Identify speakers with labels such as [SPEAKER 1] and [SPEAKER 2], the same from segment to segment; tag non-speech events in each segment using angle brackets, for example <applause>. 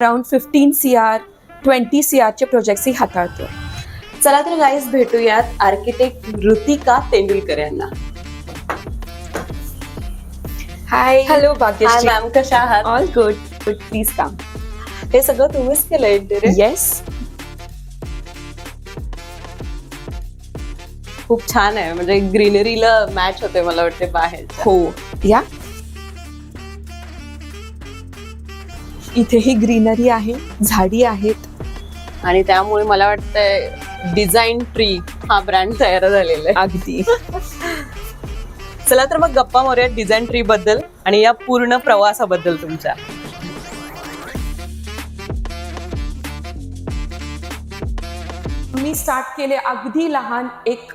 [SPEAKER 1] Around fifteen C R twenty C आरचे प्रोजेक्ट्सही हाताळतो.
[SPEAKER 2] चला तर गाईज भेटूयात आर्किटेक्ट ऋतिका तेंडुलकर यांना
[SPEAKER 1] हाय हॅलो भाग्यश्री
[SPEAKER 2] मॅम कशा आहात?
[SPEAKER 1] All good good please come
[SPEAKER 2] हे सगळं तुम्हीच केलंय
[SPEAKER 1] येस
[SPEAKER 2] खूप छान आहे. म्हणजे ग्रीनरीला मॅच होते मला वाटते बाहेर
[SPEAKER 1] हो. या. इथेही ग्रीनरी आहे झाडी आहेत.
[SPEAKER 2] आणि त्यामुळे मला वाटतंय डिझाईन ट्री हा ब्रँड तयार झालेला आहे.
[SPEAKER 1] अगदी. <laughs>
[SPEAKER 2] चला तर मग गप्पा मारूया डिझाईन ट्री बद्दल आणि या पूर्ण प्रवासाबद्दल तुमच्या.
[SPEAKER 1] मी स्टार्ट केले अगदी लहान एक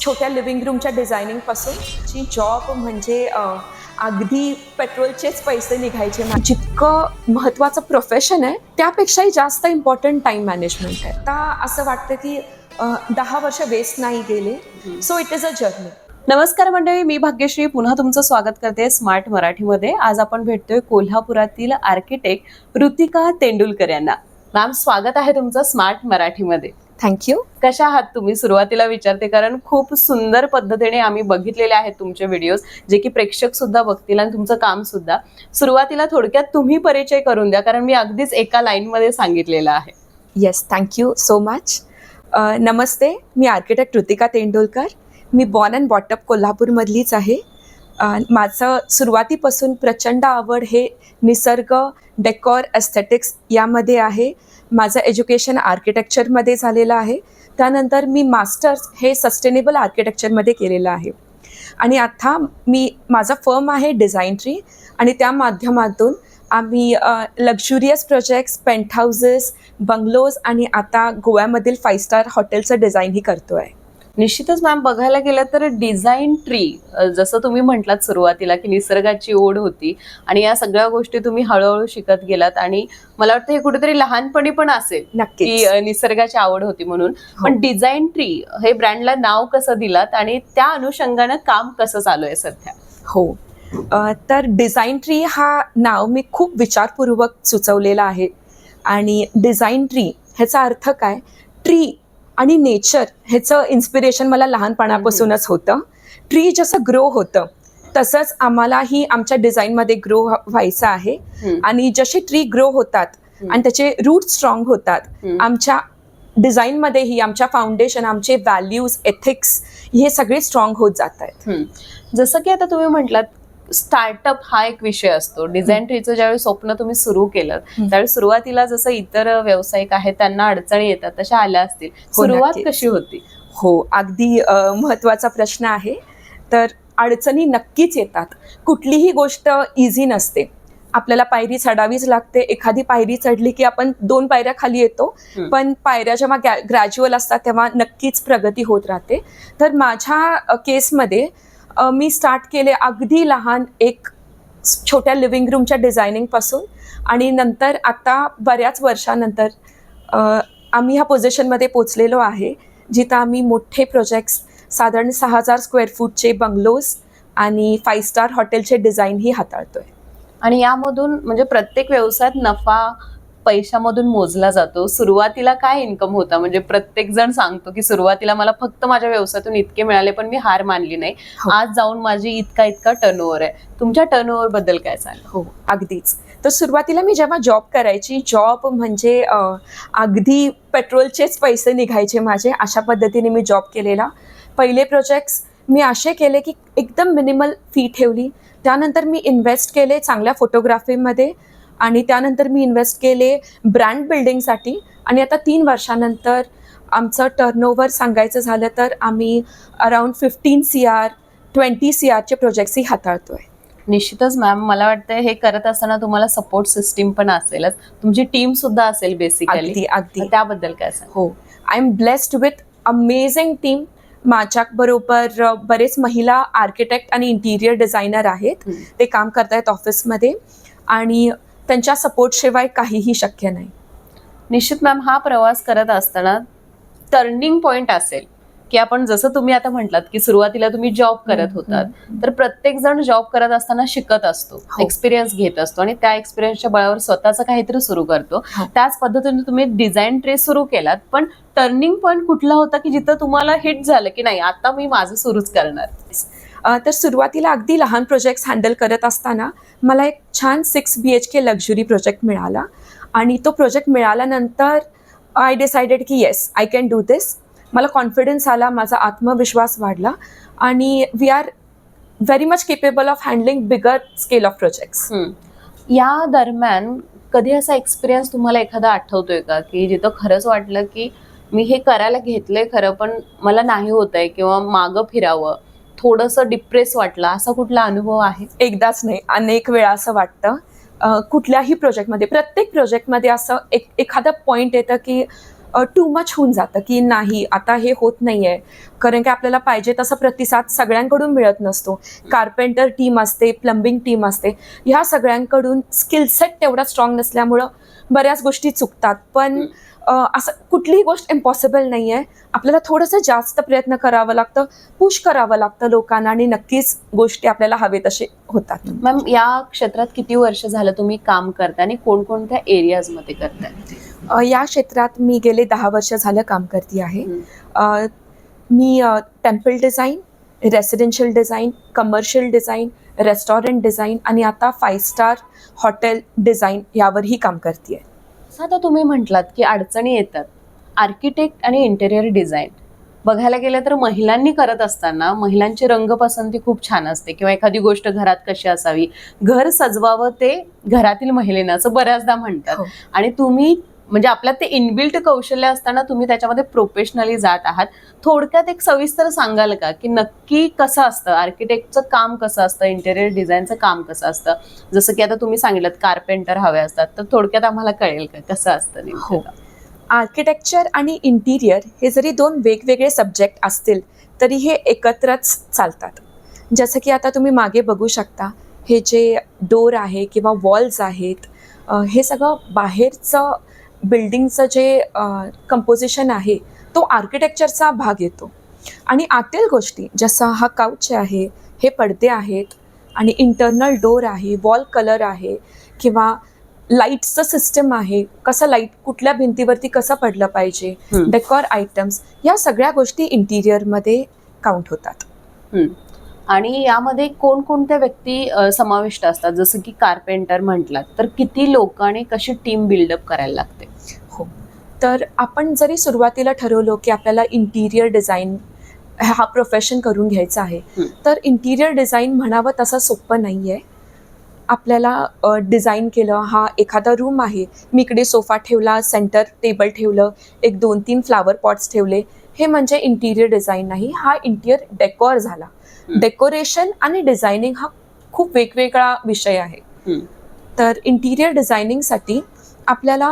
[SPEAKER 1] छोट्या लिव्हिंग रूमच्या डिझायनिंगपासून जी जॉब म्हणजे अं, अगदी पेट्रोलचेच पैसे निघायचे जितकं महत्वाचं प्रोफेशन आहे त्यापेक्षाही जास्त इम्पॉर्टंट टाइम मॅनेजमेंट आहे. आता असं वाटतं की दहा वर्ष वेस्ट नाही गेले so it is a journey
[SPEAKER 2] नमस्कार मंडळी मी भाग्यश्री. पुन्हा तुमचं स्वागत करते स्मार्ट मराठीमध्ये. आज आपण भेटतोय कोल्हापुरातील आर्किटेक्ट ऋतिका तेंडुलकर यांना. मॅम स्वागत आहे तुमचं स्मार्ट मराठीमध्ये.
[SPEAKER 1] थँक्यू
[SPEAKER 2] कशा आहात तुम्ही? सुरुवातीला विचारते कारण खूप सुंदर पद्धतीने आम्ही बघितलेले आहेत तुमचे व्हिडिओज जे की प्रेक्षक सुद्धा बघतील आणि तुमचं काम सुद्धा. सुरुवातीला थोडक्यात तुम्ही परिचय करून द्या कारण मी अगदीच एका लाईनमध्ये सांगितलेलं आहे.
[SPEAKER 1] Yes thank you so much नमस्ते मी आर्किटेक्ट ऋतिका तेंडुलकर. मी बॉर्न अँड बॉटअप कोल्हापूरमधलीच आहे. माझं सुरुवातीपासून प्रचंड आवड हे निसर्ग डेकॉर एस्थेटिक्स यामध्ये आहे. माझं एज्युकेशन आर्किटेक्चरमध्ये झालेलं आहे. त्यानंतर मी मास्टर्स हे सस्टेनेबल आर्किटेक्चरमध्ये केलेलं आहे. आणि आता मी माझा फर्म आहे डिझाईन ट्री आणि त्या माध्यमातून आम्ही luxurious projects penthouses bungalows आणि आता गोव्यामधील फाईव्ह स्टार हॉटेलचं डिझाईनही करतो आहे
[SPEAKER 2] निश्चितच मॅम बघायला गेलं तर डिझाईन ट्री जसं तुम्ही म्हटलात सुरुवातीला की निसर्गाची ओढ होती आणि या सगळ्या गोष्टी तुम्ही हळूहळू शिकत गेलात आणि मला वाटतं हे कुठेतरी लहानपणी पण असेल की
[SPEAKER 1] नक्की
[SPEAKER 2] निसर्गाची आवड होती म्हणून.
[SPEAKER 1] हो.
[SPEAKER 2] पण डिझाईन ट्री हे ब्रँडला नाव कसं दिलात आणि त्या अनुषंगानं काम कसं चालू आहे सध्या?
[SPEAKER 1] हो. तर डिझाईन ट्री हा नाव मी खूप विचारपूर्वक सुचवलेला आहे. आणि डिझाईन ट्री ह्याचा अर्थ काय? ट्री आणि नेचर ह्याचं इन्स्पिरेशन मला लहानपणापासूनच होतं ट्री जसं ग्रो होतं तसंच आम्हालाही आमच्या डिझाईनमध्ये ग्रो व्हायचं आहे. आणि जसे ट्री ग्रो होतात. आणि त्याचे रूट स्ट्रॉंग होतात. आमच्या डिझाईनमध्येही आमच्या फाउंडेशन आमचे व्हॅल्यूज एथिक्स हे सगळे स्ट्रॉंग होत जात आहेत.
[SPEAKER 2] जसं की आता तुम्ही म्हटलात स्टार्टअप हा एक विषय असतो. डिझाईन ट्रीचं ज्यावेळी स्वप्न तुम्ही सुरू केलं. त्यावेळी सुरुवातीला जसं इतर व्यावसायिक आहेत त्यांना अडचणी येतात तशा आल्या असतील. सुरुवात
[SPEAKER 1] नक्कीच.
[SPEAKER 2] कशी होती?
[SPEAKER 1] हो अगदी अ, महत्त्वाचा प्रश्न आहे. तर अडचणी नक्कीच येतात. कुठलीही गोष्ट इझी नसते. आपल्याला पायरी चढावीच लागते. एखादी पायरी चढली की आपण दोन पायऱ्या खाली येतो. पण पायऱ्या जेव्हा ग्रॅज्युअल असतात तेव्हा नक्कीच प्रगती होत राहते. तर माझ्या केसमध्ये मी स्टार्ट केले अगदी लहान एक छोट्या लिव्हिंग रूमच्या डिझायनिंगपासून आणि नंतर आता बऱ्याच वर्षानंतर आम्ही ह्या पोझिशनमध्ये पोचलेलो आहे जिथं आम्ही मोठे प्रोजेक्ट्स साधारण सहा हजार स्क्वेअर फूटचे बंगलोज आणि फाईव्ह स्टार हॉटेलचे डिझाईनही हाताळतोय.
[SPEAKER 2] आणि यामधून म्हणजे प्रत्येक व्यवसायात नफा पैशामधून मोजला जातो सुरुवातीला काय इन्कम होता? म्हणजे प्रत्येक जण सांगतो की सुरुवातीला मला फक्त माझ्या व्यवसायातून इतके मिळाले पण मी हार मानली नाही.
[SPEAKER 1] हो.
[SPEAKER 2] आज जाऊन माझी इतका इतका टर्नओव्हर आहे. तुमच्या टर्नओव्हरबद्दल काय सांगा
[SPEAKER 1] हो अगदीच. तर सुरुवातीला मी जेव्हा जॉब करायची जॉब म्हणजे अगदी पेट्रोलचेच पैसे निघायचे माझे अशा पद्धतीने मी जॉब केलेला. पहिले प्रोजेक्ट्स मी असे केले की एकदम मिनिमल फी ठेवली. त्यानंतर मी इन्व्हेस्ट केले चांगल्या फोटोग्राफीमध्ये आणि त्यानंतर मी इन्व्हेस्ट केले ब्रँड बिल्डिंगसाठी आणि आता तीन वर्षानंतर आमचं टर्नओव्हर सांगायचं झालं तर आम्ही around fifteen C R twenty C आरचे प्रोजेक्ट्सही हाताळतोय.
[SPEAKER 2] निश्चितच मॅम मला वाटतं हे करत असताना तुम्हाला सपोर्ट सिस्टीम पण असेलच. तुमची टीम सुद्धा असेल बेसिकली
[SPEAKER 1] अगदी अगदी.
[SPEAKER 2] त्याबद्दल काय
[SPEAKER 1] हो. I am blessed with amazing team माझ्याबरोबर बरेच महिला आर्किटेक्ट आणि इंटिरियर डिझायनर आहेत. ते काम करतायत ऑफिसमध्ये आणि त्यांच्या सपोर्टशिवाय काहीही शक्य नाही
[SPEAKER 2] निश्चित मॅम हा प्रवास करत असताना टर्निंग पॉइंट असेल की आपण जसं तुम्ही आता म्हटलात की सुरुवातीला तुम्ही जॉब करत होतात तर प्रत्येक जण जॉब करत असताना शिकत असतो
[SPEAKER 1] हो.
[SPEAKER 2] एक्सपिरियन्स घेत असतो आणि त्या एक्सपिरियन्सच्या बळावर स्वतःचं काहीतरी सुरू करतो
[SPEAKER 1] हो.
[SPEAKER 2] त्याच पद्धतीने तुम्ही डिझाईन ट्रे सुरू केलात पण टर्निंग पॉईंट कुठला होता की जिथं तुम्हाला हिट झालं की नाही आता मी माझं सुरूच करणार
[SPEAKER 1] तर सुरुवातीला अगदी लहान प्रोजेक्ट्स हँडल करत असताना मला एक छान six B H K luxury project मिळाला. आणि तो प्रोजेक्ट मिळाल्यानंतर आय डिसायडेड की yes I can do this मला कॉन्फिडन्स आला माझा आत्मविश्वास वाढला. आणि we are very much capable of handling bigger scale of projects
[SPEAKER 2] या दरम्यान कधी असा एक्सपिरियन्स तुम्हाला एखादा आठवतोय का? की जिथं खरंच वाटलं की मी हे करायला घेतलंय खरं पण मला नाही होत आहे किंवा मागं फिरावं? थोडंसं डिप्रेस वाटलं. असा कुठला अनुभव आहे?
[SPEAKER 1] एकदाच नाही अनेक वेळा असं वाटतं. कुठल्याही प्रोजेक्टमध्ये प्रत्येक प्रोजेक्टमध्ये असं एक एखादं पॉईंट येतं की टू मच होऊन जातं की नाही आता हे होत नाही आहे कारण की आपल्याला पाहिजे तसा प्रतिसाद सगळ्यांकडून मिळत नसतो. कार्पेंटर टीम असते प्लंबिंग टीम असते. ह्या सगळ्यांकडून स्किल सेट तेवढा स्ट्रॉंग नसल्यामुळं बऱ्याच गोष्टी चुकतात. पण असं कुठलीही गोष्ट इम्पॉसिबल नाही आहे आपल्याला थोडंसं जास्त प्रयत्न करावं लागतं पुश करावं लागतं लोकांना आणि नक्कीच गोष्टी आपल्याला हवे तसे होतात.
[SPEAKER 2] मॅम या क्षेत्रात किती वर्ष झालं तुम्ही काम करताय आणि कोणकोणत्या एरियाजमध्ये करताय?
[SPEAKER 1] या क्षेत्रात मी गेले दहा वर्ष झालं काम करते आहे. मी temple design residential design commercial design restaurant design आणि आता फाईव्ह स्टार हॉटेल डिझाईन यावरही काम करते आहे
[SPEAKER 2] असं आता तुम्ही म्हटलात की अडचणी येतात. आर्किटेक्ट आणि इंटेरियर डिझाईन. बघायला गेलं तर महिलांनी करत असताना महिलांची रंगपसंती खूप छान असते किंवा एखादी गोष्ट घरात कशी असावी घर सजवावं ते घरातील महिलेनं असं बऱ्याचदा म्हणतात.
[SPEAKER 1] हो.
[SPEAKER 2] आणि तुम्ही म्हणजे आपल्यात ते इनबिल्ट कौशल्य असताना तुम्ही त्याच्यामध्ये प्रोफेशनली जात आहात. थोडक्यात एक सविस्तर सांगाल का की नक्की कसं असतं? आर्किटेक्टचं काम कसं असतं? इंटेरियर डिझाईनचं काम कसं असतं? जसं की आता तुम्ही सांगितलं कार्पेंटर हवे असतात. तर थोडक्यात आम्हाला कळेल का कसं असतं
[SPEAKER 1] हो.
[SPEAKER 2] का?
[SPEAKER 1] आर्किटेक्चर आणि इंटिरियर हे जरी दोन वेगवेगळे सब्जेक्ट असतील तरी हे एकत्रच चालतात. जसं की आता तुम्ही मागे बघू शकता हे जे डोर आहे किंवा वॉल्स आहेत हे सगळं बाहेरचं बिल्डिंगचं जे कंपोजिशन आहे तो आर्किटेक्चरचा भाग येतो आणि आतील गोष्टी जसा हा काउच आहे हे पडदे आहेत आणि इंटरनल डोर आहे वॉल कलर आहे किंवा लाईटचं सिस्टम आहे कसं लाइट कुठल्या भिंतीवरती कसं पडलं पाहिजे. डेकॉर आयटम्स या सगळ्या गोष्टी इंटिरियरमध्ये काउंट होतात.
[SPEAKER 2] आणि यामध्ये कोणकोणत्या व्यक्ती समाविष्ट असतात? जसं की कार्पेंटर म्हटलात तर किती लोक आणि कशी टीम बिल्डअप करायला लागते?
[SPEAKER 1] हो. तर आपण जरी सुरुवातीला ठरवलो की आपल्याला इंटिरियर डिझाईन हा प्रोफेशन करून घ्यायचा आहे. तर इंटिरियर डिझाईन म्हणावं तसं सोपं नाही आहे आपल्याला डिझाईन केलं हा एखादा रूम आहे मी इकडे सोफा ठेवला सेंटर टेबल ठेवलं एक दोन तीन फ्लावर पॉट्स ठेवले हे म्हणजे इंटिरियर डिझाईन नाही हा इंटिरियर डेकोर झाला. डेकोरेशन आणि डिझायनिंग हा खूप वेगवेगळा विषय आहे. तर इंटिरियर डिझायनिंगसाठी आपल्याला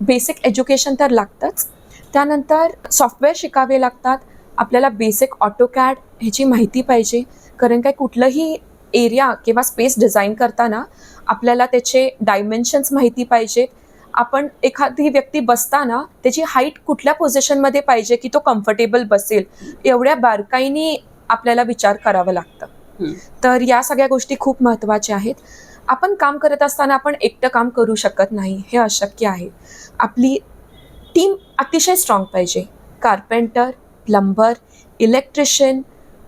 [SPEAKER 1] बेसिक एज्युकेशन तर लागतंच. त्यानंतर सॉफ्टवेअर शिकावे लागतात. आपल्याला बेसिक ऑटोकॅड ह्याची माहिती पाहिजे. कारण काय कुठलंही एरिया किंवा स्पेस डिझाईन करताना आपल्याला त्याचे डायमेन्शन्स माहिती पाहिजेत. आपण एखादी व्यक्ती बसताना त्याची हाईट कुठल्या पोझिशनमध्ये पाहिजे की तो कम्फर्टेबल बसेल एवढ्या बारकाईने आपल्याला विचार करावा लागतं. तर या सगळ्या गोष्टी खूप महत्त्वाच्या आहेत. आपण काम करत असताना आपण एकटं काम करू शकत नाही हे अशक्य आहे. आपली टीम अतिशय स्ट्रॉंग पाहिजे. Carpenter plumber electrician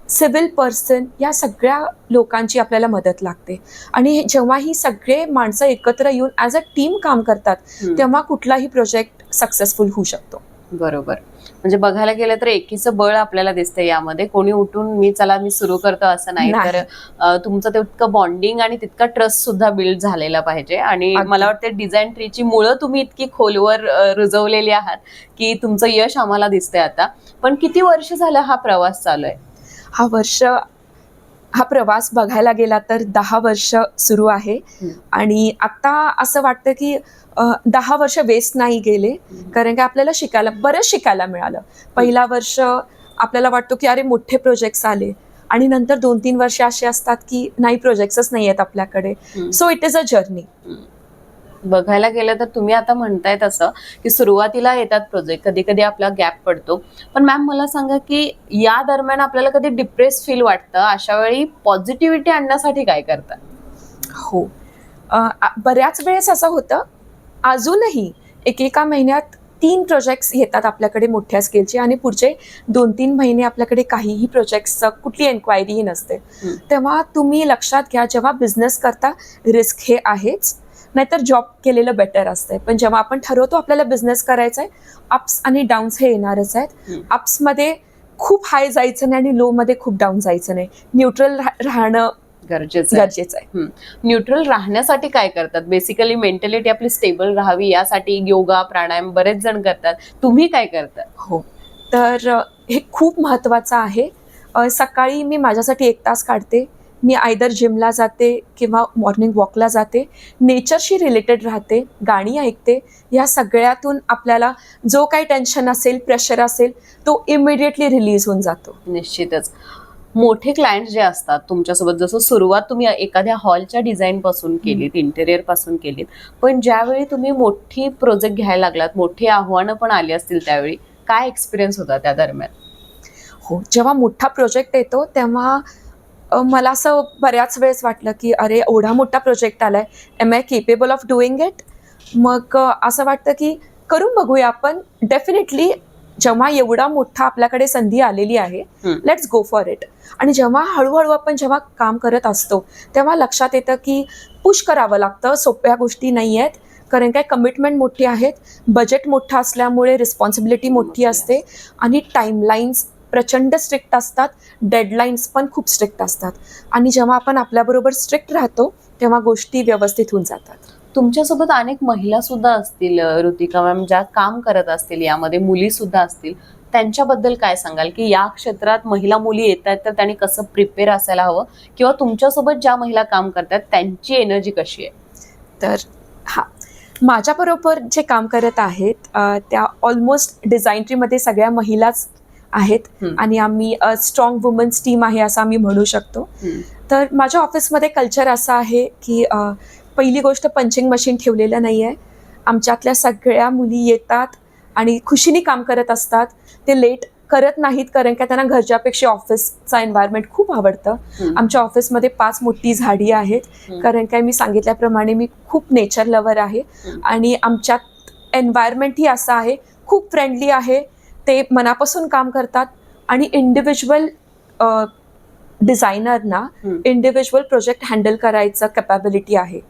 [SPEAKER 1] civil person या सगळ्या लोकांची आपल्याला मदत लागते. आणि जेव्हा ही सगळे माणसं एकत्र येऊन ॲज अ टीम काम करतात. तेव्हा कुठलाही प्रोजेक्ट सक्सेसफुल होऊ शकतो.
[SPEAKER 2] बरोबर. म्हणजे बघायला गेलं तर एकीचं बळ आपल्याला दिसतंय यामध्ये. कोणी उठून मी चला मी सुरू करतो असं नाही. तर तुमचं तितकं बॉन्डिंग आणि तितका ट्रस्ट सुद्धा बिल्ड झालेला पाहिजे. आणि. मला वाटतं डिझाईन ट्रीची मुळं तुम्ही इतकी खोलवर रुजवलेली आहात की तुमचं यश आम्हाला दिसतंय आता. पण किती वर्ष झालं हा प्रवास चालू आहे?
[SPEAKER 1] हा वर्ष हा प्रवास बघायला गेला तर दहा वर्ष सुरू आहे. आणि आता असं वाटतं की दहा वर्ष वेस्ट नाही गेले. कारण की आपल्याला शिकायला बरंच शिकायला मिळालं. पहिला वर्ष आपल्याला वाटतो की अरे मोठे प्रोजेक्ट्स आले. आणि नंतर दोन तीन वर्ष असे असतात की नाही प्रोजेक्ट्सच नाही आहेत आपल्याकडे. So it is a journey
[SPEAKER 2] बघायला गेलं तर तुम्ही आता म्हणताय तसं की सुरुवातीला येतात प्रोजेक्ट कधी कधी आपला गॅप पडतो. पण मॅम मला सांगा की या दरम्यान आपल्याला कधी डिप्रेस फील वाटतं? अशा वेळी पॉझिटिव्हिटी आणण्यासाठी काय करतात
[SPEAKER 1] हो. बऱ्याच वेळेस असं होतं. अजूनही एकेका महिन्यात तीन प्रोजेक्ट्स येतात आपल्याकडे मोठ्या स्केलचे आणि पुढचे दोन तीन महिने आपल्याकडे काहीही प्रोजेक्ट्सचं कुठली एन्क्वायरीही नसते. तेव्हा तुम्ही लक्षात घ्या जेव्हा बिझनेस करता रिस्क हे आहेच. नाहीतर जॉब केलेलं बेटर असतंय. पण जेव्हा आपण ठरवतो आपल्याला बिझनेस करायचा आहे अप्स आणि डाऊन्स हे येणारच आहेत. अप्समध्ये खूप हाय जायचं नाही आणि लोमध्ये खूप डाऊन जायचं नाही. न्यूट्रल राहणं
[SPEAKER 2] गरजेचं आहे.
[SPEAKER 1] गरजेचं आहे.
[SPEAKER 2] न्यूट्रल राहण्यासाठी काय करतात? बेसिकली मेंटॅलिटी आपली स्टेबल राहावी यासाठी योगा प्राणायाम बरेच जण करतात. तुम्ही काय करता
[SPEAKER 1] हो. तर हे खूप महत्त्वाचं आहे. सकाळी मी माझ्यासाठी एक तास काढते. मी आयदर जिमला जाते किंवा मॉर्निंग वॉकला जाते नेचरशी रिलेटेड राहते गाणी ऐकते या सगळ्यातून आपल्याला जो काही टेन्शन असेल प्रेशर असेल तो इमिडिएटली रिलीज होऊन जातो.
[SPEAKER 2] निश्चितच. मोठे क्लायंट जे असतात तुमच्यासोबत जसं सुरुवात तुम्ही एखाद्या हॉलच्या डिझाईन पासून केलीत इंटेरियरपासून केलीत पण ज्यावेळी तुम्ही मोठी प्रोजेक्ट घ्यायला लागलात मोठी आव्हानं पण आली असतील त्यावेळी काय एक्सपिरियन्स होता त्या दरम्यान?
[SPEAKER 1] हो जेव्हा मोठा प्रोजेक्ट येतो तेव्हा मला असं बऱ्याच वेळेस वाटलं की अरे एवढा मोठा प्रोजेक्ट आलाय. Am I capable of doing it मग असं वाटतं की करून बघूया. आपण डेफिनेटली जेव्हा एवढा मोठा आपल्याकडे संधी आलेली आहे. लेट्स गो फॉर इट आणि जेव्हा हळूहळू आपण जेव्हा काम करत असतो तेव्हा लक्षात येतं की पुश करावं लागतं. सोप्या गोष्टी नाही आहेत. कारण काय कमिटमेंट मोठी आहेत. बजेट मोठं असल्यामुळे रिस्पॉन्सिबिलिटी मोठी
[SPEAKER 2] मोठी
[SPEAKER 1] असते. आणि टाईमलाईन्स प्रचंड स्ट्रिक्ट असतात. डेडलाईन्स पण खूप स्ट्रिक्ट असतात. आणि जेव्हा आपण आपल्याबरोबर स्ट्रिक्ट राहतो तेव्हा गोष्टी व्यवस्थित होऊन जातात.
[SPEAKER 2] तुमच्यासोबत अनेक महिला सुद्धा असतील ऋतिका मॅम ज्या काम करत असतील यामध्ये मुली सुद्धा असतील. त्यांच्याबद्दल काय सांगाल? की या क्षेत्रात महिला मुली येत आहेत तर त्यांनी कसं प्रिपेअर असायला हवं? किंवा तुमच्यासोबत ज्या महिला काम करतात त्यांची एनर्जी कशी आहे?
[SPEAKER 1] तर हां. माझ्याबरोबर जे काम करत आहेत त्या ऑलमोस्ट डिझायनट्रीमध्ये सगळ्या महिलाच आहेत. आणि आम्ही स्ट्रॉंग वुमन्स टीम आहे असं आम्ही म्हणू शकतो. तर माझ्या ऑफिसमध्ये कल्चर असं आहे की पहिली गोष्ट पंचिंग मशीन ठेवलेलं नाही आहे आमच्यातल्या सगळ्या मुली येतात आणि खुशीने काम करत असतात ते लेट करत नाहीत कारण का त्यांना घरच्यापेक्षा ऑफिसचा एन्व्हायरमेंट खूप आवडतं. आमच्या ऑफिसमध्ये पाच मोठी झाडी आहेत. कारण काय मी सांगितल्याप्रमाणे मी खूप नेचर लवर आहे. आणि आमच्यात एन्व्हायरमेंटही असं आहे खूप फ्रेंडली आहे ते मनापासून काम करतात आणि इंडिव्हिज्युअल डिझायनरना. इंडिव्हिज्युअल प्रोजेक्ट हँडल करायचं कॅपॅबिलिटी आहे.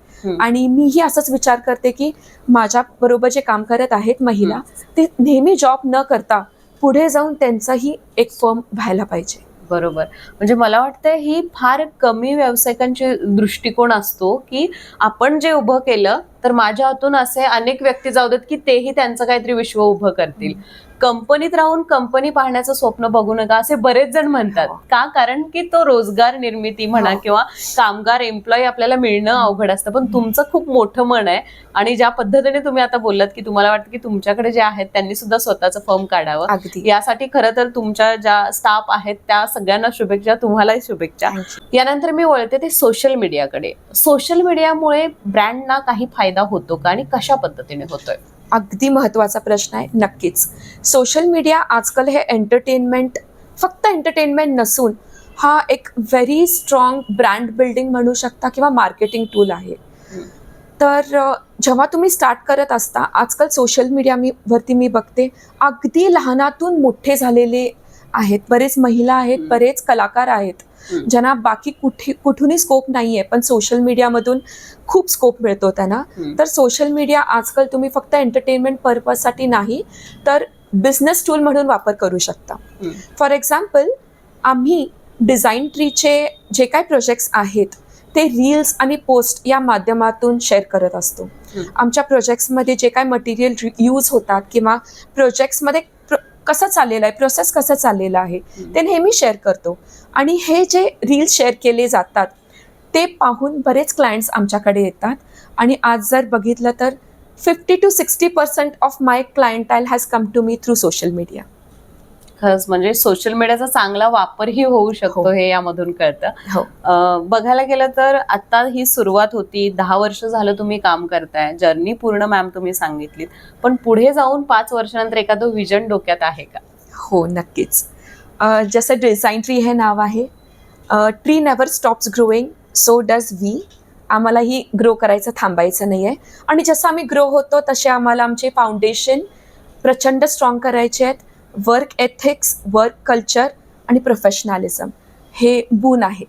[SPEAKER 1] आणि मीही असंच विचार करते की माझ्याबरोबर जे काम करत आहेत महिला ते नेहमी जॉब न करता पुढे जाऊन त्यांचाही एक फर्म व्हायला पाहिजे
[SPEAKER 2] बरोबर म्हणजे मला वाटतं ही फार कमी व्यावसायिकांचे दृष्टिकोन असतो की आपण जे उभं केलं तर माझ्या हातून असे अनेक व्यक्ती जाऊ देत की तेही त्यांचं काहीतरी विश्व उभं करतील. कंपनीत राहून कंपनी पाहण्याचं स्वप्न बघू नका असे बरेच जण म्हणतात.
[SPEAKER 1] हो.
[SPEAKER 2] का? कारण की तो रोजगार निर्मिती म्हणा
[SPEAKER 1] हो.
[SPEAKER 2] किंवा कामगार एम्प्लॉई आपल्याला मिळणं अवघड असतं. पण तुमचं खूप मोठं मन आहे आणि ज्या पद्धतीने तुम्ही आता बोललात की तुम्हाला वाटतं की तुमच्याकडे जे आहेत त्यांनी सुद्धा स्वतःचं फर्म काढावं.
[SPEAKER 1] अगदी.
[SPEAKER 2] यासाठी खरं तर तुमच्या ज्या स्टाफ आहेत त्या सगळ्यांना शुभेच्छा तुम्हालाही शुभेच्छा. यानंतर मी वळते ते सोशल मीडियाकडे. सोशल मीडियामुळे ब्रँडना काही फायदा होतो का आणि कशा पद्धतीने होतोय
[SPEAKER 1] अगदी महत्त्वाचा प्रश्न आहे नक्कीच सोशल मीडिया आजकाल हे एंटरटेनमेंट फक्त एंटरटेनमेंट नसून हा एक व्हेरी स्ट्रॉंग ब्रँड बिल्डिंग म्हणू शकता किंवा मार्केटिंग टूल आहे. तर जेव्हा तुम्ही स्टार्ट करत असता आजकाल सोशल मीडिया मी वरती मी बघते अगदी लहानातून मोठे झालेले आहेत बरेच महिला आहेत. बरेच कलाकार आहेत. ज्यांना बाकी कुठे कुठूनही स्कोप नाही आहे पण सोशल मीडियामधून खूप स्कोप मिळतो त्यांना. तर सोशल मीडिया आजकाल तुम्ही फक्त एंटरटेनमेंट पर्पजसाठी नाही तर बिझनेस टूल म्हणून वापर करू शकता. फॉर एक्झाम्पल आम्ही डिझाईन ट्रीचे जे काय प्रोजेक्ट्स आहेत ते रील्स आणि पोस्ट या माध्यमातून शेअर करत असतो. आमच्या प्रोजेक्ट्समध्ये जे काय मटेरियल यूज होतात किंवा प्रोजेक्ट्समध्ये प्र कसं चाललेलं आहे प्रोसेस कसं चाललेलं आहे. ते नेहमी शेअर करतो. आणि हे जे रील्स शेअर केले जातात ते पाहून बरेच क्लायंट्स आमच्याकडे येतात. आणि आज जर बघितलं तर fifty to sixty percent of my clientele has come to me through social media
[SPEAKER 2] खरंच म्हणजे सोशल मीडियाचा चांगला वापरही होऊ शकतो
[SPEAKER 1] हो.
[SPEAKER 2] हे यामधून कळतं.
[SPEAKER 1] हो.
[SPEAKER 2] बघायला गेलं तर आता ही सुरुवात होती. दहा वर्ष झालं तुम्ही काम करताय. जर्नी पूर्ण मॅम तुम्ही सांगितलीत. पण पुढे जाऊन पाच वर्षानंतर एखादं विजन डोक्यात आहे का?
[SPEAKER 1] हो नक्कीच. जसं डिझाईन ट्री हे नाव आहे. Tree never stops growing so does we आम्हालाही ग्रो करायचं थांबायचं नाही आहे आणि जसं आम्ही ग्रो होतो तसे आम्हाला आमचे फाउंडेशन प्रचंड स्ट्रॉंग करायचे आहेत. वर्क एथिक्स वर्क कल्चर आणि प्रोफेशनॅलिझम हे बून आहे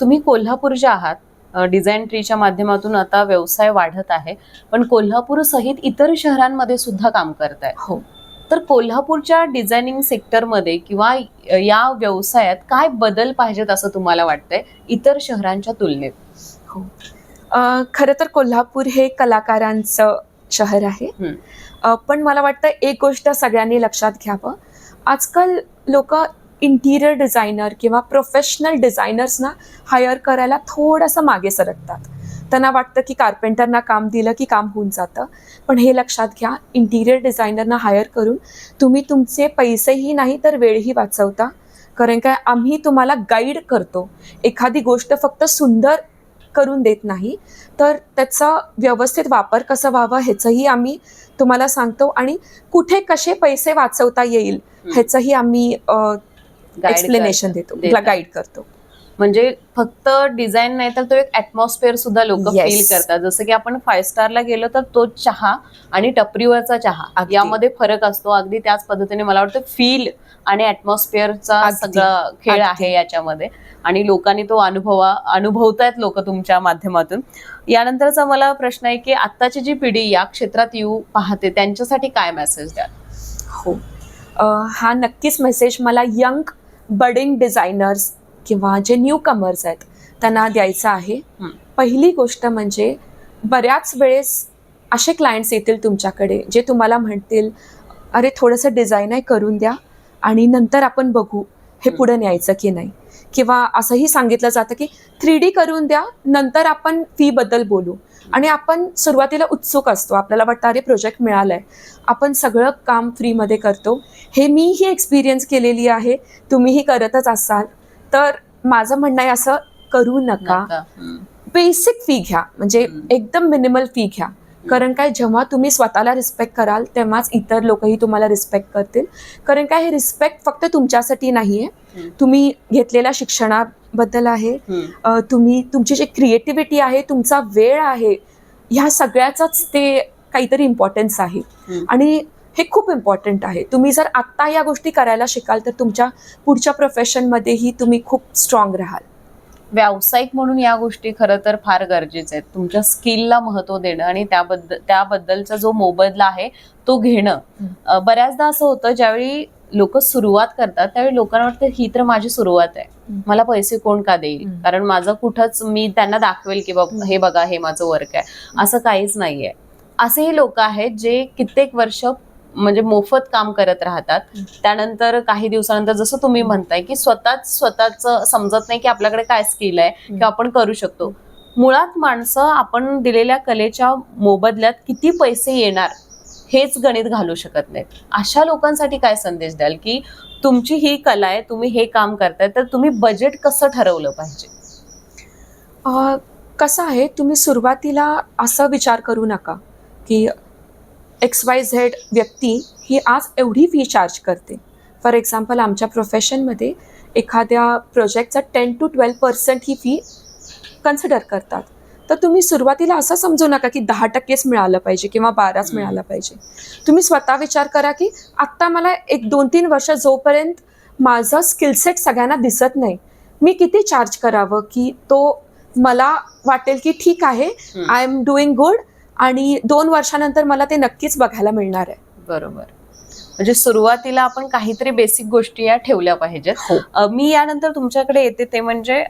[SPEAKER 2] तुम्ही कोल्हापूरचे आहात. डिझाईन ट्रीच्या माध्यमातून आता व्यवसाय वाढत आहे. पण कोल्हापूर सहित इतर शहरांमध्ये सुद्धा काम करताय
[SPEAKER 1] हो.
[SPEAKER 2] तर कोल्हापूरच्या डिझायनिंग सेक्टरमध्ये किंवा या व्यवसायात काय बदल पाहिजेत असं तुम्हाला वाटतंय? इतर शहरांच्या तुलनेत.
[SPEAKER 1] हो. खरं तर कोल्हापूर हे कलाकारांचं शहर आहे. पण मला वाटतं एक गोष्ट सगळ्यांनी लक्षात घ्यावं. आजकाल लोक इंटिरियर डिझायनर किंवा प्रोफेशनल डिझायनर्सना हायर करायला थोडंसं मागे सरकतात. त्यांना वाटतं की कार्पेंटरना काम दिलं की काम होऊन जातं. पण हे लक्षात घ्या इंटिरियर डिझायनरना हायर करून तुम्ही तुमचे पैसेही नाही तर वेळही वाचवता. कारण काय आम्ही तुम्हाला गाईड करतो. एखादी गोष्ट फक्त सुंदर करून देत नाही तर त्याचा व्यवस्थित वापर कसा व्हावा ह्याचंही आम्ही तुम्हाला सांगतो आणि कुठे कसे पैसे वाचवता येईल ह्याचंही आम्ही एक्सप्लेनेशन देतो.
[SPEAKER 2] देता.
[SPEAKER 1] गाईड करतो.
[SPEAKER 2] म्हणजे फक्त डिझाईन नाही तर तो एक ऍटमॉस्फिअर सुद्धा लोक
[SPEAKER 1] Yes.
[SPEAKER 2] फील करतात जसं की आपण फाईव्ह स्टारला गेलो तर तो चहा आणि टपरीवरचा चहा. यामध्ये फरक असतो अगदी त्याच पद्धतीने मला वाटतं फील आणि ऍटमॉस्फिअरचा. सगळा खेळ. आहे याच्यामध्ये आणि लोकांनी तो अनुभवा अनुभवतायत लोक तुमच्या माध्यमातून यानंतरचा मला प्रश्न आहे की आत्ताची जी पिढी या क्षेत्रात येऊ पाहते त्यांच्यासाठी काय मेसेज द्या
[SPEAKER 1] हो हा नक्कीच मेसेज मला यंग बडिंग डिझायनर्स किंवा जे न्यू कमर्स आहेत त्यांना द्यायचा आहे. पहिली गोष्ट म्हणजे बऱ्याच वेळेस असे क्लायंट्स येतील तुमच्याकडे जे तुम्हाला म्हणतील अरे थोडंसं डिझाईनही करून द्या आणि नंतर आपण बघू हे
[SPEAKER 2] हं.
[SPEAKER 1] पुढे न्यायचं की नाही. किंवा असंही सांगितलं जातं की थ्री डी करून द्या नंतर आपण फीबद्दल बोलू. आणि आपण सुरुवातीला उत्सुक असतो. आपल्याला वाटतं अरे प्रोजेक्ट मिळालं आहे आपण सगळं काम फ्रीमध्ये करतो. हे मीही एक्सपिरियन्स केलेली आहे. तुम्हीही करतच असाल. तर माझं म्हणणं आहे असं करू नका. बेसिक फी घ्या. म्हणजे. एकदम मिनिमल फी घ्या. कारण काय जेव्हा तुम्ही स्वतःला रिस्पेक्ट कराल तेव्हाच इतर लोकही तुम्हाला रिस्पेक्ट करतील. कारण काय हे रिस्पेक्ट फक्त तुमच्यासाठी नाही. आहे तुम्ही घेतलेल्या शिक्षणाबद्दल आहे. तुम्ही तुमची जी क्रिएटिव्हिटी आहे तुमचा वेळ आहे ह्या सगळ्याचाच ते काहीतरी इम्पॉर्टन्स आहे. आणि हे खूप इम्पॉर्टंट आहे. तुम्ही जर आत्ता या गोष्टी करायला शिकाल तर तुमच्या पुढच्या प्रोफेशनमध्येही तुम्ही खूप स्ट्रॉंग राहाल.
[SPEAKER 2] व्यावसायिक म्हणून या गोष्टी खरं तर फार गरजेच्या आहेत. तुमच्या स्किलला महत्त्व देणं आणि त्याबद्दल त्याबद्दलचा जो मोबदला आहे तो घेणं. बऱ्याचदा असं होतं ज्यावेळी लोक सुरुवात करतात त्यावेळी लोकांना वाटतं ही तर माझी सुरुवात आहे. मला पैसे कोण का देईल. कारण माझं कुठंच मी त्यांना दाखवेल की बाबा
[SPEAKER 1] हं.
[SPEAKER 2] हे बघा हे माझं वर्क आहे. असं काहीच नाहीये. असेही लोक आहेत जे कित्येक वर्ष म्हणजे मोफत काम करत राहतात. त्यानंतर काही दिवसानंतर जसं तुम्ही म्हणताय की स्वतःच स्वतःच समजत नाही की आपल्याकडे काय स्किल आहे किंवा आपण करू शकतो. मुळात माणसं आपण दिलेल्या कलेच्या मोबदल्यात किती पैसे येणार हेच गणित घालू शकत नाहीत. अशा लोकांसाठी काय संदेश द्याल की तुमची ही कला आहे तुम्ही हे काम करताय तर तुम्ही बजेट कसं ठरवलं पाहिजे?
[SPEAKER 1] कसं आहे तुम्ही सुरुवातीला असा विचार करू नका की एक्स वाय झेड व्यक्ती ही आज एवढी फी चार्ज करते फॉर एक्झाम्पल आमच्या प्रोफेशनमध्ये एखाद्या प्रोजेक्टचा टेन टू ट्वेल्व पर्सेंट ही फी कन्सिडर करतात तर तुम्ही सुरुवातीला असं समजू नका की दहा टक्केच मिळालं पाहिजे किंवा बाराच. मिळालं पाहिजे तुम्ही स्वतः विचार करा की आत्ता मला एक दोन तीन वर्ष जोपर्यंत माझं स्किलसेट सगळ्यांना दिसत नाही मी किती चार्ज करावं की तो मला वाटेल की ठीक आहे. आय एम डुईंग गुड आणि दोन वर्षानंतर मला ते नक्कीच बघायला मिळणार आहे.
[SPEAKER 2] बरोबर. म्हणजे सुरुवातीला आपण काहीतरी बेसिक गोष्टी या ठेवल्या पाहिजेत.
[SPEAKER 1] हो.
[SPEAKER 2] मी यानंतर तुमच्याकडे येते ते म्हणजे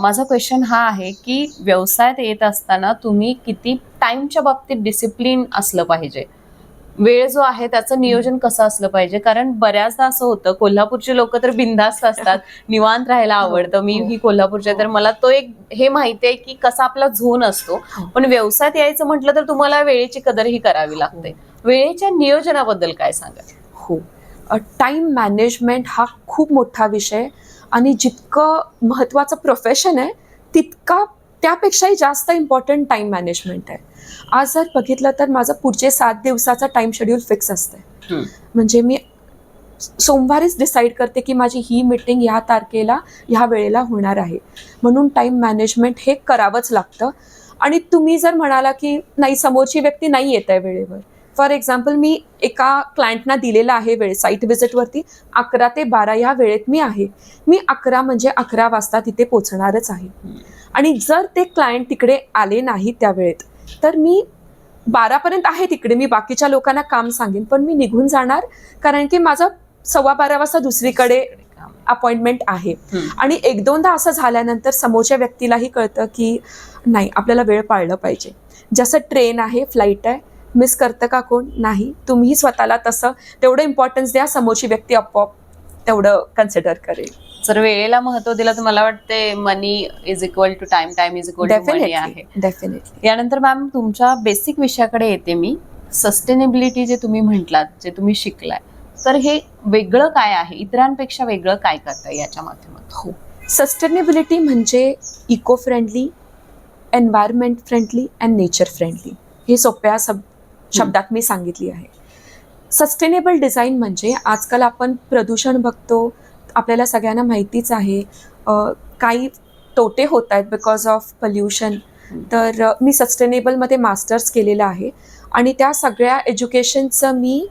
[SPEAKER 2] माझा क्वेश्चन हा आहे की व्यवसायात येत असताना तुम्ही किती टाइमच्या बाबतीत डिसिप्लिन असलं पाहिजे? वेळ जो आहे त्याचं नियोजन कसं असलं पाहिजे? कारण बऱ्याचदा असं होतं कोल्हापूरचे लोक तर बिंदास्त असतात <laughs> निवांत राहायला आवडतं. मी
[SPEAKER 1] हो.
[SPEAKER 2] ही कोल्हापूरची आहे, तर मला तो एक हे माहिती आहे की कसा आपला झोन असतो.
[SPEAKER 1] हो.
[SPEAKER 2] पण व्यवसायात यायचं म्हटलं तर तुम्हाला वेळेची कदरही करावी लागते. वेळेच्या नियोजनाबद्दल काय सांगा
[SPEAKER 1] हो. टाईम मॅनेजमेंट हा खूप मोठा विषय आणि जितकं महत्त्वाचं प्रोफेशन आहे तितका त्यापेक्षाही जास्त इम्पॉर्टंट टाईम मॅनेजमेंट आहे. आज जर बघितलं तर माझं पुढचे सात दिवसाचा टाईम शेड्यूल फिक्स असते
[SPEAKER 2] हम्म.
[SPEAKER 1] म्हणजे मी सोमवारीच डिसाईड करते की माझी ही मीटिंग ह्या तारखेला ह्या वेळेला होणार आहे. म्हणून टाईम मॅनेजमेंट हे करावंच लागतं. आणि तुम्ही जर म्हणाला की नाही समोरची व्यक्ती नाही येत आहे वेळेवर फॉर एक्झाम्पल मी एका क्लायंटना दिलेला आहे वेळ साईट व्हिजिटवरती अकरा ते बारा ह्या वेळेत मी आहे. मी अकरा म्हणजे अकरा वाजता तिथे पोचणारच आहे. आणि जर ते क्लायंट तिकडे आले नाही त्या वेळेत तर मी बारापर्यंत आहे तिकडे मी बाकीच्या लोकांना काम सांगेन पण मी निघून जाणार कारण की माझं सव्वा बारा वाजता दुसरीकडे अपॉइंटमेंट आहे. आणि एक दोनदा असं झाल्यानंतर समोरच्या व्यक्तीलाही कळतं की नाही आपल्याला वेळ पाळलं पाहिजे. जसं ट्रेन आहे फ्लाईट आहे मिस करतं का कोण? नाही. तुम्ही स्वतःला तसं तेवढं इम्पॉर्टन्स द्या समोरची व्यक्ती आपोआप तेवढं कन्सिडर करेल.
[SPEAKER 2] जर वेळेला महत्त्व दिलं तर मला वाटते money is equal to time time is equal to money आहे.
[SPEAKER 1] डेफिनेटली
[SPEAKER 2] यानंतर मॅम तुमच्या बेसिक विषयाकडे येते मी. सस्टेनेबिलिटी जे तुम्ही म्हटलात जे तुम्ही शिकलाय तर हे वेगळं काय आहे? इतरांपेक्षा वेगळं काय करतं याच्या माध्यमातून?
[SPEAKER 1] हो. सस्टेनेबिलिटी म्हणजे eco friendly environment friendly and nature friendly ही सोप्या सब शब्दात मी सांगितली आहे. सस्टेनेबल डिझाईन म्हणजे आजकाल आपण प्रदूषण बघतो आपल्याला सगळ्यांना माहितीच आहे. काही तोटे होत आहेत बिकॉज ऑफ पल्युशन तर मी सस्टेनेबलमध्ये मास्टर्स केलेलं आहे. आणि त्या सगळ्या एज्युकेशनचं मी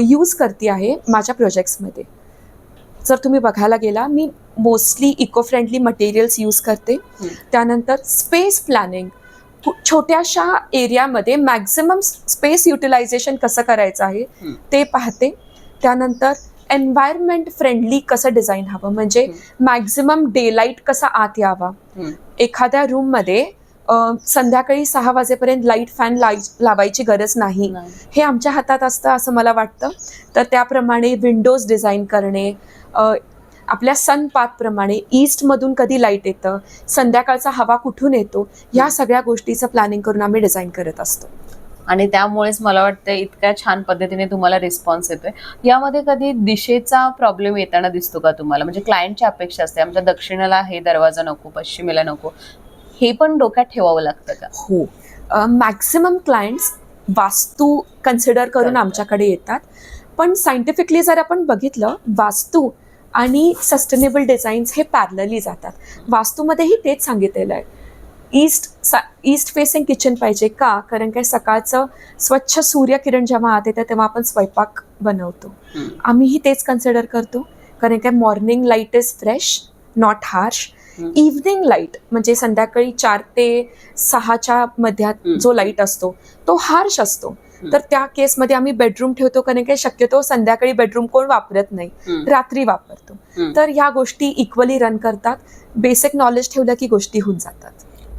[SPEAKER 1] यूज करते आहे माझ्या प्रोजेक्ट्समध्ये जर तुम्ही बघायला गेला मी mostly eco friendly materials use करते. त्यानंतर स्पेस प्लॅनिंग छोट्याशा एरियामध्ये मॅक्झिमम स्पेस युटिलायझेशन कसं करायचं आहे. ते पाहते. त्यानंतर एन्व्हायरमेंट फ्रेंडली कसं डिझाईन हवं म्हणजे मॅक्झिमम डे लाइट कसा आत यावा. एखाद्या रूममध्ये संध्याकाळी सहा वाजेपर्यंत लाइट फॅन लावायची गरज नाही. हे आमच्या हातात असतं असं मला वाटतं. तर त्याप्रमाणे विंडोज डिझाईन करणे आपल्या सनपाथप्रमाणे ईस्टमधून कधी लाइट येतं संध्याकाळचा हवा कुठून येतो या सगळ्या गोष्टीचं प्लॅनिंग करून आम्ही डिझाईन करत असतो.
[SPEAKER 2] आणि त्यामुळेच मला वाटतं इतक्या छान पद्धतीने तुम्हाला रिस्पॉन्स येतोय. यामध्ये कधी दिशेचा प्रॉब्लेम येताना दिसतो का तुम्हाला? म्हणजे क्लायंटची अपेक्षा असते आमच्या दक्षिणेला हे दरवाजा नको पश्चिमेला नको हे पण डोक्यात ठेवावं लागतं का?
[SPEAKER 1] हो. मॅक्सिमम क्लायंट्स वास्तू कन्सिडर करून. आमच्याकडे येतात. पण सायंटिफिकली जर आपण बघितलं वास्तू आणि सस्टेनेबल डिझाईन्स हे पॅरलली जातात. वास्तूमध्येही तेच सांगितलेलं आहे. ईस्ट सा ईस्ट फेसिंग किचन पाहिजे का? कारण काय सकाळचं स्वच्छ सूर्यकिरण जेव्हा आत येतं तेव्हा आपण स्वयंपाक बनवतो. आम्हीही तेच कन्सिडर करतो. कारण काय morning light is fresh not harsh. Evening light म्हणजे संध्याकाळी चार ते सहाच्या मध्यात. जो लाइट असतो तो हार्श असतो. तर त्या केसमध्ये आम्ही बेडरूम ठेवतो कारण काय शक्यतो संध्याकाळी बेडरूम कोण वापरत नाही. रात्री वापरतो. तर ह्या गोष्टी इक्वली रन करतात. बेसिक नॉलेज ठेवलं की गोष्टी होऊन जातात.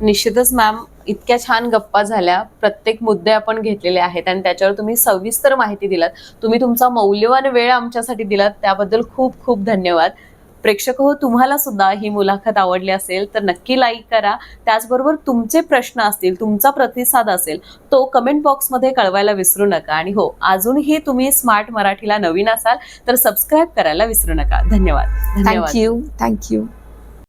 [SPEAKER 2] निश्चितच मॅम इतक्या छान गप्पा झाल्या. प्रत्येक मुद्दे आपण घेतलेले आहेत आणि त्याच्यावर तुम्ही सविस्तर माहिती दिलात. तुम्ही तुमचा मौल्यवान वेळ आमच्यासाठी दिलात. त्याबद्दल खूप खूप धन्यवाद. प्रेक्षक हो तुम्हाला सुद्धा ही मुलाखत आवडली असेल तर नक्की लाईक करा. त्याचबरोबर तुमचे प्रश्न असतील तुमचा प्रतिसाद असेल तो कमेंट बॉक्समध्ये कळवायला विसरू नका. आणि हो अजूनही तुम्ही स्मार्ट मराठीला नवीन असाल तर सबस्क्राईब करायला विसरू नका. धन्यवाद.
[SPEAKER 1] Thank you thank you